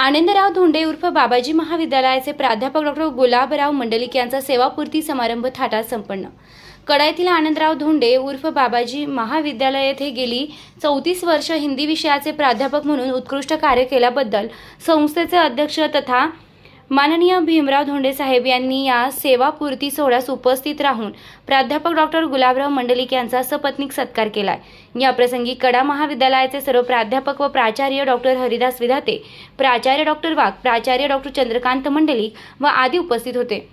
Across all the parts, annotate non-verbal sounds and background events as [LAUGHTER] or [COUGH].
आनंदराव धोंडे उर्फ बाबाजी महाविद्यालयाचे प्राध्यापक डॉक्टर गुलाबराव मंडलिक यांचा सेवापूर्ती समारंभ थाटात संपन्न. कडा आनंदराव धोंडे उर्फ बाबाजी महाविद्यालय येथे गेली. चौतीस वर्ष हिंदी विषयाचे प्राध्यापक म्हणून उत्कृष्ट कार्य केल्याबद्दल संस्थेचे अध्यक्ष तथा माननीय भीमराव धोंडे साहेब यांनी या सेवापूर्ती सोहळ्यास उपस्थित राहून प्राध्यापक डॉक्टर गुलाबराव मंडलिक यांचा सपत्नीक सत्कार केला या प्रसंगी कडा महाविद्यालयाचे सर्व प्राध्यापक व प्राचार्य डॉक्टर हरिदास विधाते प्राचार्य डॉक्टर वाघ प्राचार्य डॉक्टर चंद्रकांत मंडलिक व आदी उपस्थित होते.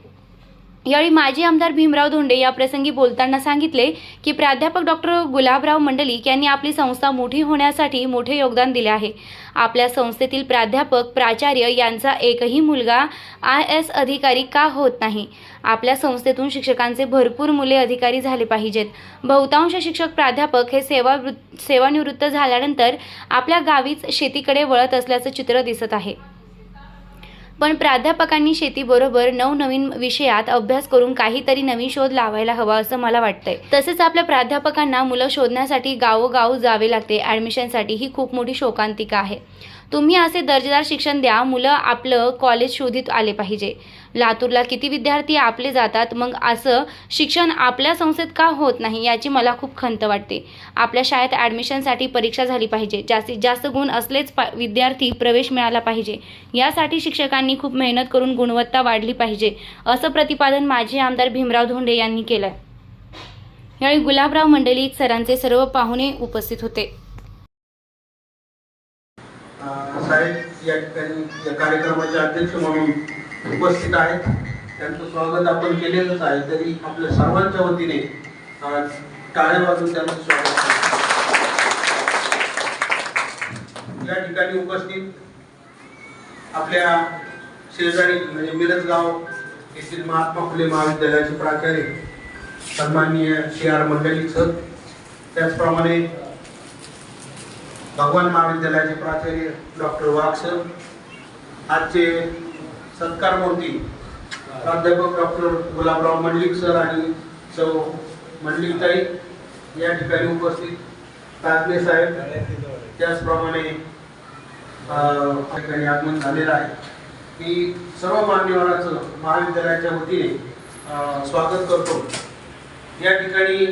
यावेळी माजी आमदार भीमराव धोंडे या प्रसंगी बोलताना सांगितले की प्राध्यापक डॉक्टर गुलाबराव मंडलिक यांनी आपली संस्था मोठी होण्यासाठी मोठे योगदान दिले आहे. आपल्या संस्थेतील प्राध्यापक प्राचार्य यांचा एकही मुलगा आय एस अधिकारी का होत नाही? आपल्या संस्थेतून शिक्षकांचे भरपूर मुले अधिकारी झाले पाहिजेत. बहुतांश शिक्षक प्राध्यापक हे सेवा सेवानिवृत्त झाल्यानंतर आपल्या गावीच शेतीकडे वळत असल्याचं चित्र दिसत आहे. पण प्राध्यापकांनी शेतीबरोबर नवनवीन विषयात अभ्यास करून काहीतरी नवीन शोध लावायला हवा असं मला वाटतंय. तसेच आपल्या प्राध्यापकांना मुलं शोधण्यासाठी गावोगाव जावे लागते. ॲडमिशनसाठी ही खूप मोठी शोकांतिका आहे. तुम्ही असे दर्जेदार शिक्षण द्या मुलं आपलं कॉलेज शोधित आले पाहिजे. लातूरला किती विद्यार्थी आपले जातात मग असं शिक्षण आपल्या संस्थेत का होत नाही याची मला खूप खंत वाटते. आपल्या शाळेत ॲडमिशनसाठी परीक्षा झाली पाहिजे. जास्तीत जास्त गुण असलेच विद्यार्थी प्रवेश मिळाला पाहिजे. यासाठी शिक्षकांनी खूप मेहनत करून गुणवत्ता वाढली पाहिजे असं प्रतिपादन माजी आमदार भीमराव धोंडे यांनी केलं यावेळी गुलाबराव मंडलिक सरांचे सर्व पाहुणे उपस्थित होते. साहेब या ठिकाणी या कार्यक्रमाचे अध्यक्ष म्हणून उपस्थित आहेत. त्यांचं स्वागत आपण केलेलंच आहे तरी आपल्या सर्वांच्या वतीने टाळे वाजून त्यांचं स्वागत या ठिकाणी उपस्थित आपल्या शेजारी म्हणजे मिरजगाव येथील महात्मा फुले महाविद्यालयाचे प्राचार्य सन्माननीय सी आर मंडलिक सर. त्याचप्रमाणे भगवान महाविद्यालयाचे प्राचार्य डॉक्टर वाघ सर. आजचे सत्कार मूर्ती प्राध्यापक डॉक्टर गुलाबराव मंडलिक सर आणि सौ मंडलिकताई या ठिकाणी उपस्थित. ताजने साहेब त्याचप्रमाणे अं, ठिकाणी आगमन झालेलं आहे. मी सर्व मान्यवरांचं महाविद्यालयाच्या वतीने स्वागत करतो. या ठिकाणी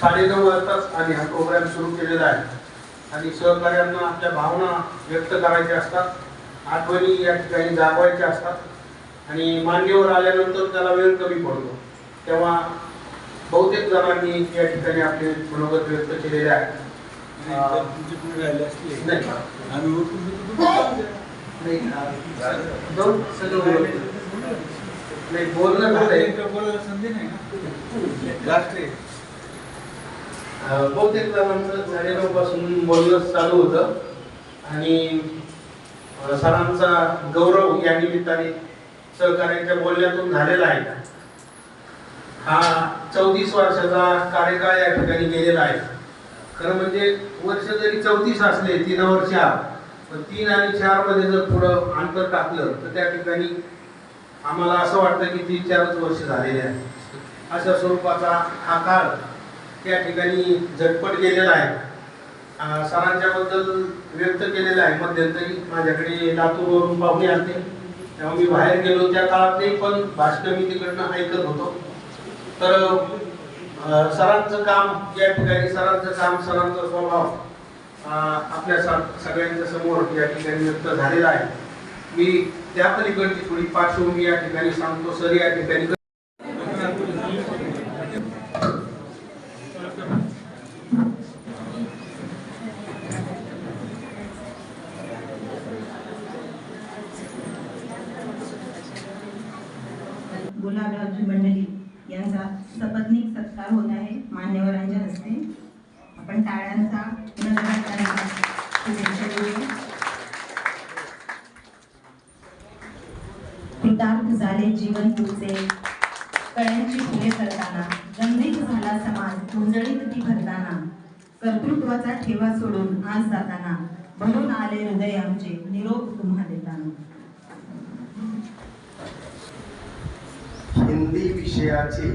साडेनऊ वाजताच आम्ही हा प्रोग्राम सुरू केलेला आहे. आणि सहकार्यांना आपल्या भावना व्यक्त करायच्या असतात. आठवणी या ठिकाणी जागवायच्या असतात. आणि मान्यवर आल्यानंतर त्याला वेळ कमी पडतो. तेव्हा बहुतेक जणांनी या ठिकाणी आपले मनोगत व्यक्त केलेले नाही. नाही, बोलणं झालंय सगळं बोलतो. नाही बहुतेक जणांचं साडेनऊ पासून बोलणं चालू होतं आणि सरांचा गौरव या निमित्ताने सहकार्याच्या बोलण्यातून झालेला आहे हा चौतीस वर्षाचा कार्यकाळ या ठिकाणी गेलेला आहे खरं म्हणजे वर्ष जरी चौतीस असले तीन वर्ष पण तीन आणि चारमध्ये जर थोडं अंतर टाकलं तर त्या ठिकाणी आम्हाला असं वाटतं की तीन चारच वर्ष झालेले आहे अशा स्वरूपाचा हा काळ त्या ठिकाणी झटपट गेलेला आहे. सरांच्याबद्दल व्यक्त केलेला आहे. मध्यंतरी माझ्याकडे लातूरवरून पाहुणे आणते तेव्हा मी बाहेर गेलो त्या काळात नाही पण भाषण मी तिकडनं ऐकत होतो. तर सरांचं काम या ठिकाणी सरांचं काम सरांचा स्वभाव आपल्या सगळ्यांच्या समोर या ठिकाणी व्यक्त झालेला आहे. मी त्या पलीकडची थोडी पार्श्वभूमी या ठिकाणी सांगतो. सर या ठिकाणी गुलाबरावजी मंडळी यांचा सपत्नीक सत्कार होत आहे मान्यवरांच्या हस्ते. आपण टाळ्यांचा कृतार्थ झाले जीवन तुझे कळ्यांची फुले करताना गंभीर झाला समाज गुंजळीत ती भरताना. कर्तृत्वाचा ठेवा सोडून आज जाताना भरून आले हृदय आमचे निरोप तुम्हा देताना. हिंदी विषयाचे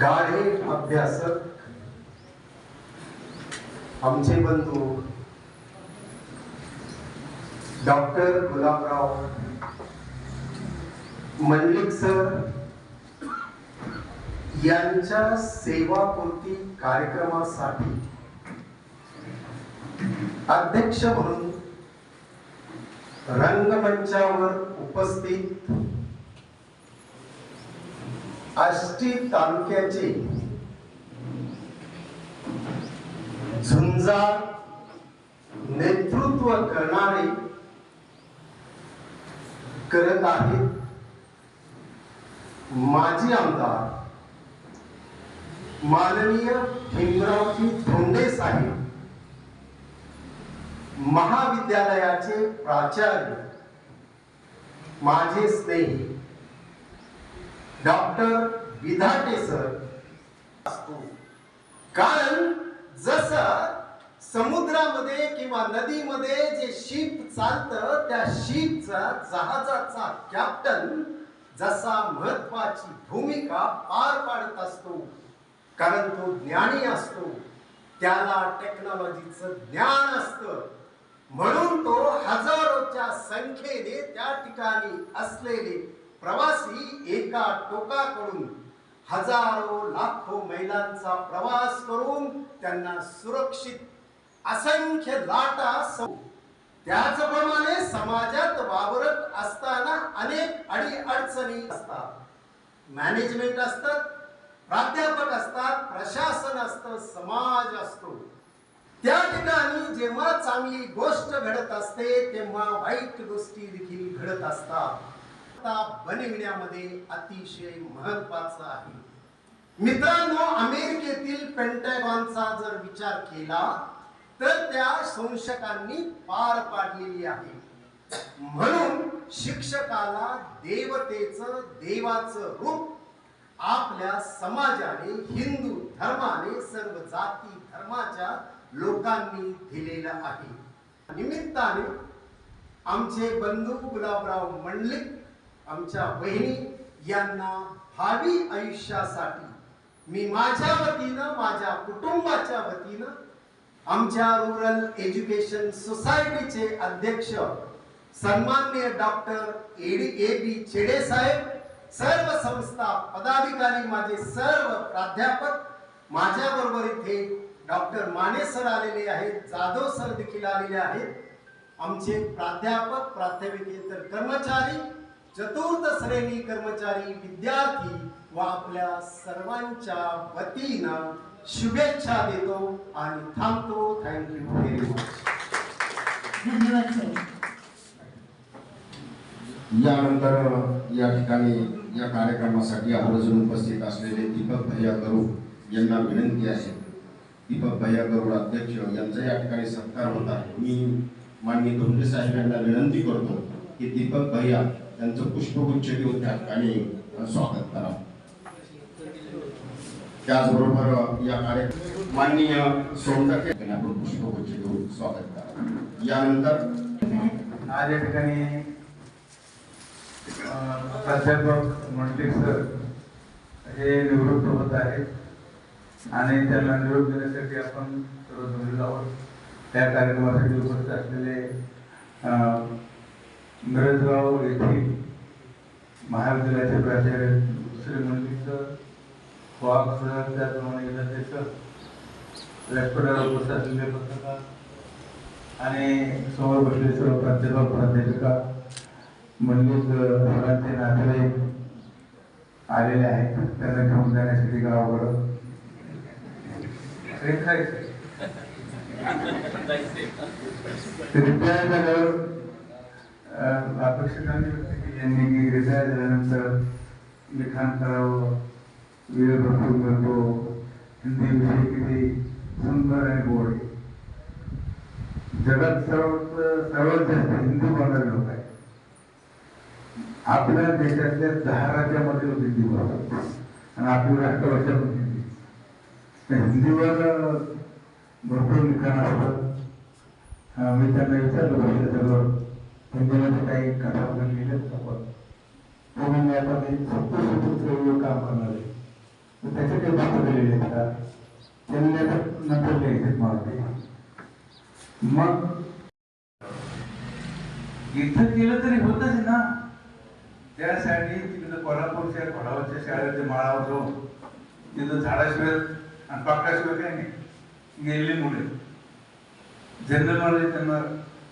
गाढे अभ्यासक आमचे बंधू डॉक्टर गुलाबराव मल्लिक सर यांच्या सेवापूर्ती कार्यक्रमासाठी अध्यक्ष म्हणून रंगमंचावर उपस्थित आष्टी तालुक्याचे झुंजार नेतृत्व करणारे करत आहेत. माजी आमदार माननीय भीमरावजी धोंडे साहेब महाविद्यालयाचे प्राचार्य माझे स्नेही डॉक्टर विधाटे सर. असतो कारण जस समुद्रामध्ये किंवा नदीमध्ये जे शिप चालतं त्या शिपचा जहाजाचा कॅप्टन जसा महत्वाची भूमिका पार पाडत असतो कारण तो ज्ञानी असतो. त्याला टेक्नॉलॉजीचं ज्ञान असतं. म्हणून तो हजारोच्या संख्येने त्या ठिकाणी असलेले प्रवासी एका टोकाकडून हजारो लाखो मैलांचा प्रवास करून त्यांना सुरक्षित असंख्य लाटा त्याचप्रमाणे समाजात वावरत असताना अनेक अडी अडचणी असतात. मॅनेजमेंट असतात प्राध्यापक असतात प्रशासन असतं समाज असतो. त्या ठिकाणी जेव्हा चांगली गोष्ट घडत असते तेव्हा वाईट गोष्टी देखील घडत असतात. बनविण्यामध्ये अतिशय महत्वाचं आहे. मित्रांनो अमेरिकेतील पेंटॅगॉनचा जर विचार केला तर त्या संशकांनी पार पाडलेली आहे. म्हणून शिक्षकाला देवतेच देवाचं रूप आपल्या समाजाने हिंदू धर्माने सर्व जाती धर्माच्या लोकांनी दिलेलं आहे. निमित्ताने आमचे बंधू गुलाबराव मंडलिक आमच्या बहिणी यांना भावी आयुष्यासाठी मी माझ्या वतीनं माझ्या कुटुंबाच्या वतीनं आमच्या रुरल एज्युकेशन सोसायटीचे अध्यक्ष सन्माननीय डॉक्टर एडी ए बी चेडे साहेब सर्व संस्था पदाधिकारी माझे सर्व प्राध्यापक माझ्या बरोबर इथे डॉक्टर माने सर आलेले आहेत जाधव सर देखील आलेले आहेत. आमचे प्राध्यापक प्राध्यापिकेतर कर्मचारी चतुर्थ श्रेणी कर्मचारी विद्यार्थी व आपल्या सर्वांच्या वतीनं शुभेच्छा देतो आणि थांबतो. थँक्यू व्हेरी मच यानंतर या ठिकाणी या कार्यक्रमासाठी आवर्जून उपस्थित असलेले दीपक भैया गरुड यांना विनंती आहे. दीपक भैया गरुड अध्यक्ष यांचा या ठिकाणी सत्कार होत आहे. मी माननीय धोंडे साहेब यांना विनंती करतो की दीपक भैया त्यांचं पुष्पगुच्छ घेऊन त्या ठिकाणी स्वागत करा. त्याचबरोबर या कार्यक्रम माननीय सोमटके आपण पुष्पगुच्छ घेऊन स्वागत करा. यानंतर आज या ठिकाणी अं, प्राध्यापक मंडलिक सर हे निवृत्त होत आहेत. आणि त्यांना निरोप देण्यासाठी आपण सर्व जमलेलो आहोत. त्या कार्यक्रमासाठी उपस्थित असलेले अं, मिरजगाव येथील महाविद्यालयाचे प्राचार्य श्री मंडलिक सर वाघ सर त्याचप्रमाणे विद्यार्थी सर व्यासपीठावर उपस्थित असलेले पत्रकार आणि समोर बसलेले सर्व प्राध्यापक प्राध्यापिका मंडलिक सरांचे नातेवाईक आलेले आहेत त्यांना घेऊन जाण्यासाठी गावाकडं रेखायचं. [LAUGHS] ते अपेक्षकांनी व्यक्त केली यांनी की रिटायर झाल्यानंतर लिखाण करावं वेळ भरपूर मिळतो हिंदी विषय किती सुंदर आहे गोड जगात सर्वात सर्वात जास्त हिंदू बोलणारे लोक आहे आपल्या देशातल्या दहा राज्यामध्ये लोक हिंदी बोलतात. आणि आपली राष्ट्रभाषा पण हिंदी. हिंदीवर भरपूर लिखाण असतं. मी त्यांना विचारलं पाहिजे सगळं हिंदीमध्ये काही कथा वगैरे लिहिल्यात का पण. ते म्हणले आता मी सत्तर सत्तर काम करणार आहे. तर त्याचे काही पुस्तकं लिहिलेत का त्यांनी आता नंतर लिहायचे मला ते मग इथं केलं तरी होतच ना. त्यासाठी तिकडं कोल्हापूरच्या खोडावरच्या शाळेच्या माळावर जाऊन तिथं झाडाशिवाय आणि पाकडाशिवाय काही नाही. गेलेली मुले. जनरल नॉलेज त्यांना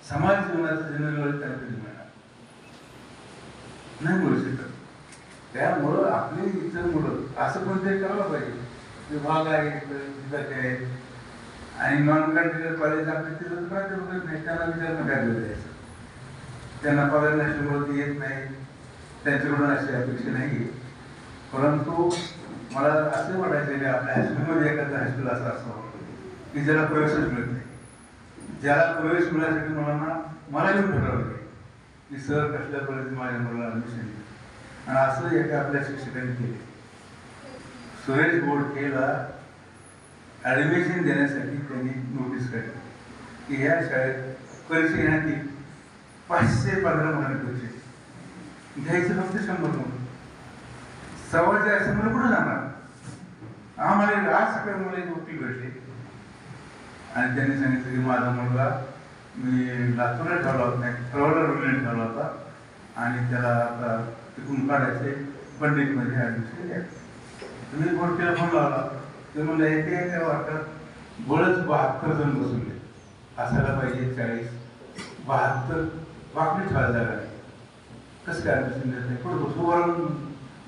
समाज जीवनाचं जनरल नॉलेज कधी मिळणार नाही बोलू शकत. त्यामुळं आपली इतर मुलं असं कोणतरी करायला पाहिजे. विभाग आहे विभाग आहे आणि नॉन ग्रँटेड कॉलेज आपले तिथं तर काय करू नाही त्यांना विचारणं काय द्यायचं त्यांना पगार नसल्यामुळे ते येत नाही. त्यांच्याकडून अशी अपेक्षा नाही परंतु मला असं वाटायचं की आपल्या हायस्कूलमध्ये एखादं हायस्कूल असं असं की ज्याला प्रवेशच मिळतो ज्याला प्रवेश मिळण्यासाठी मुलांना मला येऊन ठरवलं की सर कसल्या पद्धतीने माझ्या मुलाला ॲडमिशन आणि असं एका आपल्या शिक्षकांनी केले. सुरेश बोडकेला ॲडमिशन देण्यासाठी त्यांनी नोटीस काढली. की ह्या शाळेत परीक्षा घेण्यात येईल पाचशे पंधरा मुलांनी परीक्षा घ्यायचं फक्त शंभर मुलं. सव्वा असं मुलं कुठं जाणार? आम्हाला आज सकाळी मुलं एक वकील भेटले आणि त्यांनी सांगितलं की माझा मुलगा मी लातूरला ठेवला होता नाही प्रवला रोडला ठेवला होता. आणि त्याला आता तिकडून काढायचे पंडितमध्ये ॲडमिशन घ्या तुम्ही बोडकेला फोन लावला. ते म्हणलं एक एक वाटत? बळच बहात्तर जण बसवले. असायला पाहिजे चाळीस. बहात्तर वाकडी ठेवायला जागा नाही. कसं काय ॲडमिशन देत नाही? पुढे बसू वरून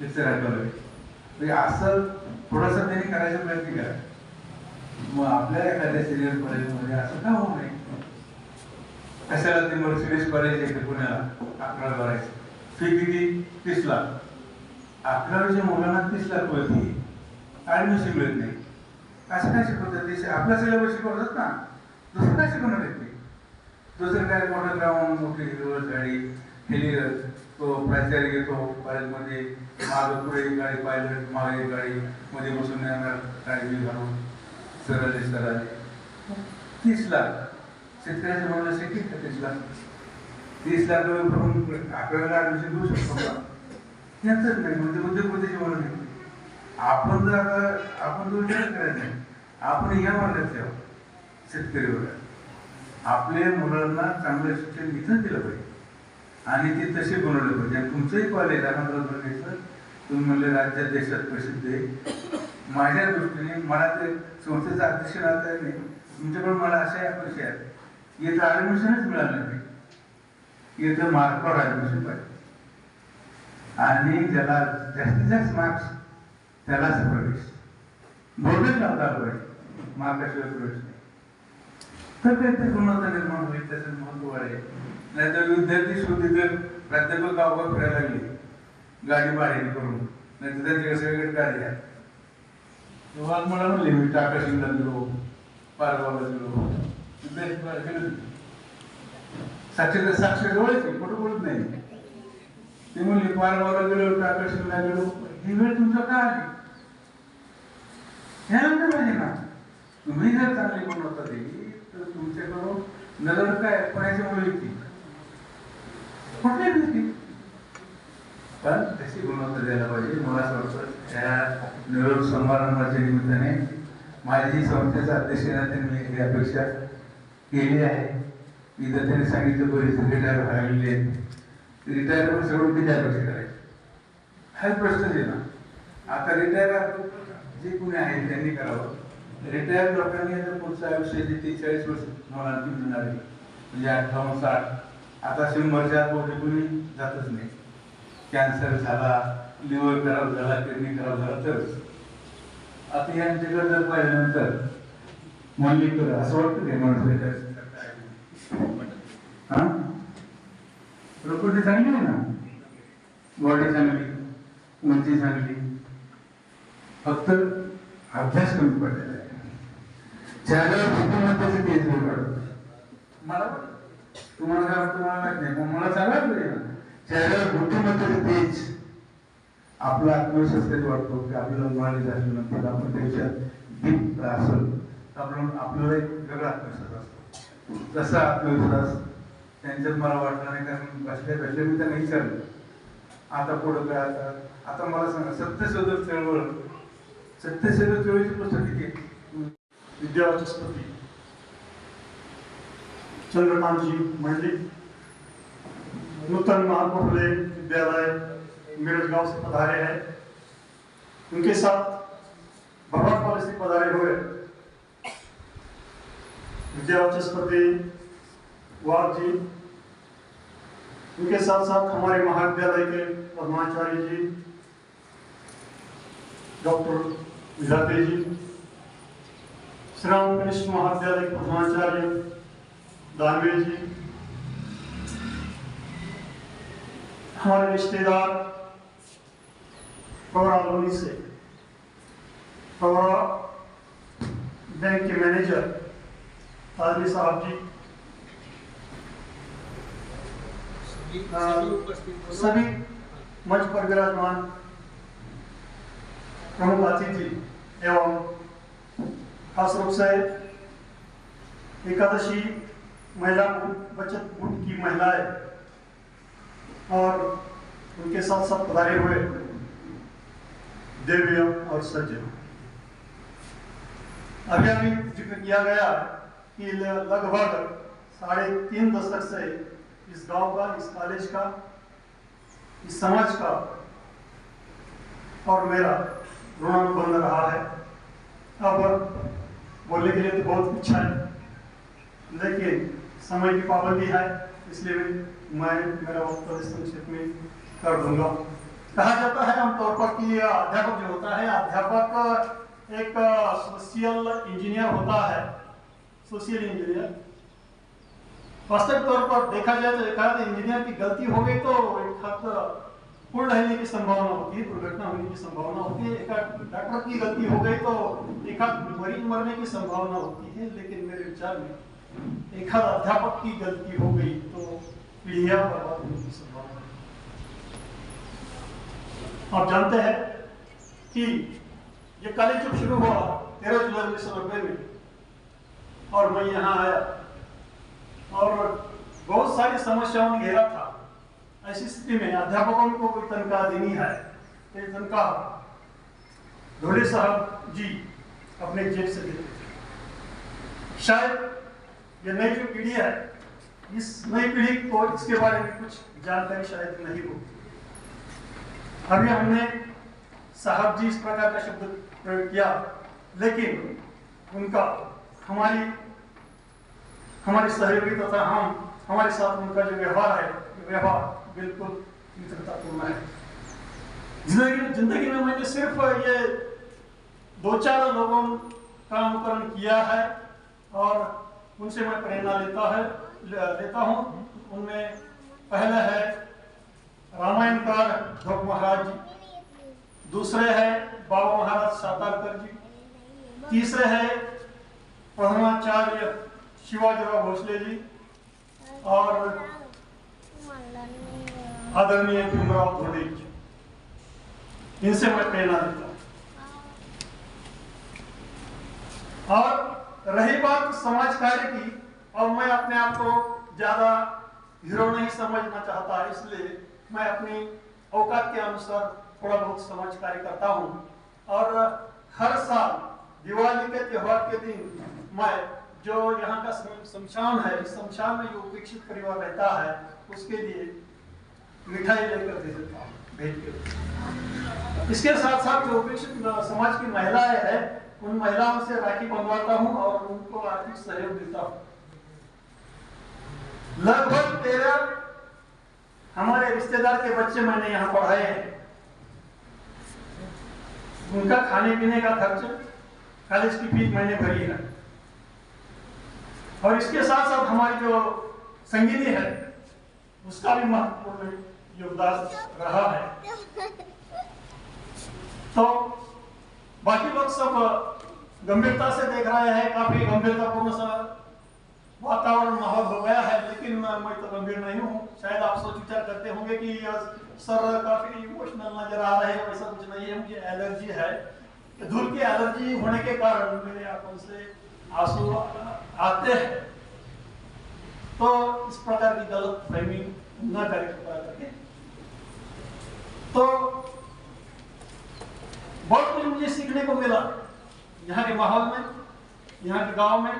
लेक्चर ऐकावं म्हणजे असं थोडंसं त्यांनी करायचा प्रयत्न केला. मग आपल्या एखाद्या सिनियर कॉलेजमध्ये असं का होऊ नये? कशाला ते मर्सिडीज कॉलेज येते पुण्याला? अकरा भरायचं फी किती? तीस लाख. अकरावीच्या मुलांना तीस लाख रुपये फी ॲडमिशन मिळत नाही. असं काय शिकवतात? ते आपला सिलेबस शिकवतात ना. दुसरं काय शिकवणार आहेत ते? दुसरं काय मोठं ग्राउंड मोठी हिरवळ गाडी हेली तो प्राचार्य येतो कॉलेजमध्ये मागं पुढे गाडी पायलट मागे गाडी मध्ये बसून येणार गाडी घालून सरळ सरळ. तीस लाख. शेतकऱ्याच्या मुलाला शेती तीस लाख. तीस लाख रुपये भरून आपल्याला ऍडमिशन देऊ शकतो का? यांचंच नाही. म्हणजे उद्योगपतीची मुलं नाही आपण जर आता आपण तो विचार करायचा नाही आपण या मार्गात यावं. शेतकरी वर्गात आपल्या मुलांना चांगलं शिक्षण इथंच दिलं पाहिजे. आणि ते तसे बनवले पाहिजे. आणि तुमचंही कॉलेज आनंदराव तुम्ही म्हणले राज्यात देशात प्रसिद्ध आहे. माझ्या दृष्टीने मला ते संस्थेचं अध्यक्ष राहता येत नाही. तुमच्याकडून मला अशा अपेक्षा आहेत. येथं ॲडमिशनच मिळालं नाही. इथं मार्कवर ॲडमिशन पाहिजे. आणि ज्याला जास्तीत जास्त मार्क्स त्यालाच प्रवेश. बोर्डच लावता पाहिजे. मार्काशिवाय प्रवेश नाही. तर काहीतरी गुणवत्ता निर्माण होईल त्याचं महत्त्व वाढेल. नाहीतर विद्यार्थी शोधी जर प्राध्यापक गावगाव फिरायला लागले गाडी भाड्याने करून नाहीतर त्यांच्याकडे सगळीकडे गाडी आहे. तेव्हा मला म्हणले मी टाका शिंगला गेलो पारगावला गेलो विद्यार्थी बाहेर गेलो साक्षर साक्ष जवळच बोलत नाही ते म्हणले पारगावला गेलो टाका शिंगला गेलो ही वेळ तुमचा का आली ह्यानंतर पाहिजे ना तुम्ही जर चांगली गुणवत्ता दिली तर तुमच्याकडून नजर काय कोणाच्या मुळे ती कुठल्या येते पण तशी गुणवत्ता द्यायला पाहिजे. मला असं वाटतं त्या निरोप समारंभाच्या निमित्ताने माझी संस्थेचा अध्यक्ष मी ही अपेक्षा केली आहे. इथं त्यांनी सांगितलं बरेच रिटायर व्हायले रिटायर पण सगळं किती अपेक्षा करायची? हा प्रश्न आहे ना. आता रिटायर जे कोणी आहेत त्यांनी करावं. रिटायर लोकांनी आता पुढचं आयुष्य जे तीस चाळीस वर्ष मला आणखी मिळणार आहे. म्हणजे अठ्ठावन्न साठ. आता शंभरच्या आत कुणी कोणी जातच नाही. कॅन्सर झाला लिव्हर खराब झाला किडनी खराब झाला तरच आता यांच्याकडे जर पाहिल्यानंतर म्हणली तर असं वाटतं ते माणूस हा? प्रकृती चांगली आहे ना? बॉडी चांगली उंची चांगली. फक्त अभ्यास कमी पडलेला आहे. चेहऱ्यावर बुद्धिमत्तेचं तेज नाही मला तुम्हाला काय मला माहीत नाही मला चांगला पाहिजे ना चेहऱ्यावर आपला आत्मविश्वास कधी वाटतो की आपल्याला नॉलेज झाल्यानंतर आपण त्याच्यात दीप असेल तर आपण आपल्याला एक वेगळा आत्मविश्वास असतो. तसा आत्मविश्वास त्यांच्यात मला वाटणार नाही कारण बसल्या बसल्या मी त्यांना विचारलं. आता पुढं काय आता? आता मला सांगा सत्यशोधक चळवळ सत्यशोधक चळवळीची पुस्तक किती विद्यावाचस्पती चंद्रकांतजी मंडलिक. नूतन महात्मा विद्यालय मेरठ गाँव से पधारे हैं। उनके साथ भगवान कॉलेज से पधारे हुए विद्या वाचस्पति वाघ जी, उनके साथ साथ हमारे महाविद्यालय के पद्माचार्य जी, डॉक्टर विधाते जी श्री राम कृष्ण महाविद्यालय के पद्माचार्य, दानवे जी हमारे रिश्तेदार पवरा लोनी से पवरा बैंक के मैनेजर ताजली साहब जी सभी मंच पर विराजमान प्रमुख अतिथि एवं खास रूप से एकादशी महिला बचत गुट की महिलाएँ और उनके साथ साथ पधारे हुए देवियों और सज्जनों। अभी अभी ज़िक्र किया गया कि लगभग साढ़े तीन दशक से इस गाँव का, इस कॉलेज का, इस समाज का और मेरा ऋणानुबंध रहा है। अब बोलने के लिए तो बहुत इच्छा है, लेकिन समय की पाबंदी है, इसलिए मैं मेरा वक्तव्य संक्षेप में कर दूँगा। कहा जाता है आमतौर पर कि अध्यापक जो होता है, अध्यापक एक सोशल इंजीनियर होता है। सोशल इंजीनियर वास्तविक तौर पर देखा जाए तो एक आध इंजीनियर की गलती हो गई तो एक हद पूर्ण रहने की संभावना होती है, दुर्घटना होने की संभावना होती है। एक डॉक्टर की गलती हो गई तो एक मरीज़ मरने की संभावना होती है। लेकिन मेरे विचार में एक अध्यापक की गलती हो गई तो है आप जानते हैं कि ये कॉलेज जब शुरू हुआ, तेरह जुलाई उन्नीस सौ नब्बे में, और मैं यहाँ आया, और बहुत सारी समस्याओं ने घेरा था। ऐसी स्थिति में अध्यापकों को कोई तनख्वाह देनी है तो तनख्वाह ढोले साहब जी अपने जेब से देते शायद ये नई जो पीढ़ी है इस नई पीढ़ी को इसके बारे में कुछ जानकारी शायद नहीं हो। अभी हमने साहब जी इस प्रकार का शब्द प्रयोग किया, लेकिन उनका, हमारी, हमारे सहयोगी तथा हम, हमारे साथ उनका जो व्यवहार है व्यवहार बिल्कुल मित्रतापूर्ण है। ज़िंदगी ज़िंदगी में मैंने सिर्फ़ ये दो चार लोगों का अनुकरण किया है और उनसे मैं प्रेरणा लेता है। लेता हूँ। उनमें पहला है रामायणकार ध्रुव महाराज जी। दूसरे है बाबा महाराज सातारकर जी। तीसरे है प्रधानाचार्य शिवाजीराव भोसले जी। और आदरणीय भीमराव धोड़े जी। इनसे मैं प्रेरणा देता हूँ। और रही बात समाज कार्य की और मैं अपने आप को ज़्यादा हीरो नहीं समझना चाहता, इसलिए मैं अपनी औकात के अनुसार थोड़ा बहुत समाज कार्य करता हूँ। और हर साल दिवाली के त्योहार के दिन मैं जो यहाँ का शमशान है, इस शमशान में जो उपेक्षित परिवार रहता है, उसके लिए मिठाई लेकर दे देता हूँ, भेज के। इसके साथ साथ जो उपेक्षित समाज की महिलाएँ हैं, उन महिलाओं से राखी बंधवाता हूँ और उनको आर्थिक सहयोग देता हूँ। लगभग तेरह हमारे रिश्तेदार के बच्चे मैंने यहाँ पढ़ाए हैं। उनका खाने पीने का खर्च कॉलेज की फ़ीस मैंने भरी है। और इसके साथ साथ हमारी जो संगीनी है, उसका भी महत्वपूर्ण योगदान रहा है। तो बाकी लोग सब गंभीरता से देख रहे हैं, काफ़ी गंभीरतापूर्ण वातावरण माहौल हो गया है, लेकिन मैं तो गंभीर नहीं हूँ। शायद आप सोच विचार करते होंगे कि सर काफ़ी इमोशनल नज़र आ रहे हैं वैसा कुछ नहीं है। मुझे एलर्जी है। धूल की एलर्जी होने के कारण मेरे आँखों से आँसू आते हैं। तो इस प्रकार की गलत फहमी न करें कृपया करके। तो बहुत कुछ मुझे सीखने को मिला यहाँ के माहौल में, यहाँ के गाँव में।